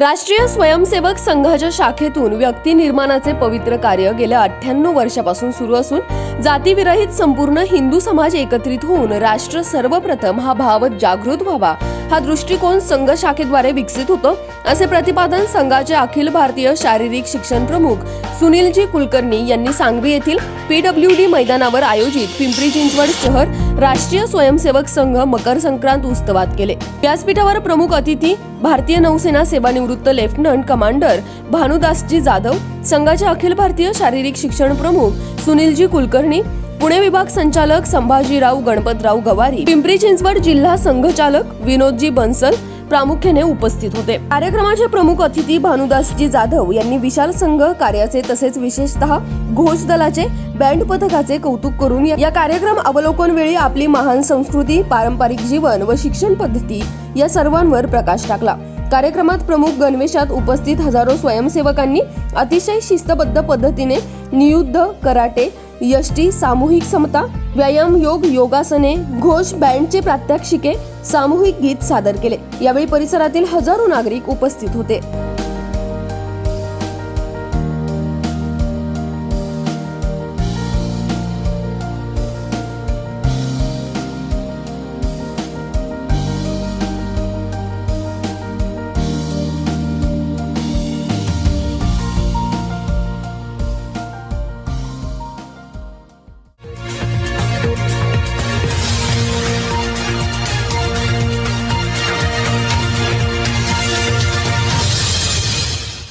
राष्ट्रीय स्वयंसेवक संघाच्या शाखेतून व्यक्ती निर्माणाचे पवित्र कार्य गेल्या अठ्ठ्याण्णव वर्षापासून सुरू असून जातीविरहित संपूर्ण हिंदू समाज एकत्रित होऊन राष्ट्र सर्वप्रथम हा भाव जागृत व्हावा हा दृष्टिकोन संघ शाखेद्वारे विकसित होतो. असे प्रतिपादन संघाचे अखिल भारतीय शारीरिक शिक्षण प्रमुख सुनीलजी कुलकर्णी यांनी सांगवी येथील पीडब्ल्यू डी मैदानावर आयोजित पिंपरी चिंचवड शहर राष्ट्रीय स्वयंसेवक संघ मकर संक्रांत उत्सवात केले. व्यासपीठावर प्रमुख अतिथी भारतीय नौसेना सेवानिवृत्त लेफ्टनंट कमांडर भानुदासजी जाधव संघाचे अखिल भारतीय शारीरिक शिक्षण प्रमुख सुनीलजी कुलकर्णी पुणे विभाग संचालक संभाजीराव गणपतराव गवारी पिंपरी चिंचवड जिल्हा संघचालक विनोदजी बन्सल प्रामुख्याने उपस्थित होते. कार्यक्रमाचे प्रमुख अतिथी भानुदासजी जाधव यांनी विशाल संघ कार्याचे तसेच विशेषतः घोष दलाचे बँड पथकाचे कौतुक करून या या कार्यक्रम अवलोकन वेळी आपली महान संस्कृती पारंपरिक जीवन व शिक्षण पद्धती या सर्वांवर प्रकाश टाकला. कार्यक्रमात प्रमुख गणवेशात उपस्थित हजारो स्वयंसेवकांनी अतिशय शिस्तबद्ध पद्धतीने नियुद्ध कराटे यष्टी सामूहिक समता व्यायाम योग योगासने घोष बँडचे प्रात्यक्षिके सामूहिक गीत सादर केले. यावेळी परिसरातील हजारो नागरिक उपस्थित होते.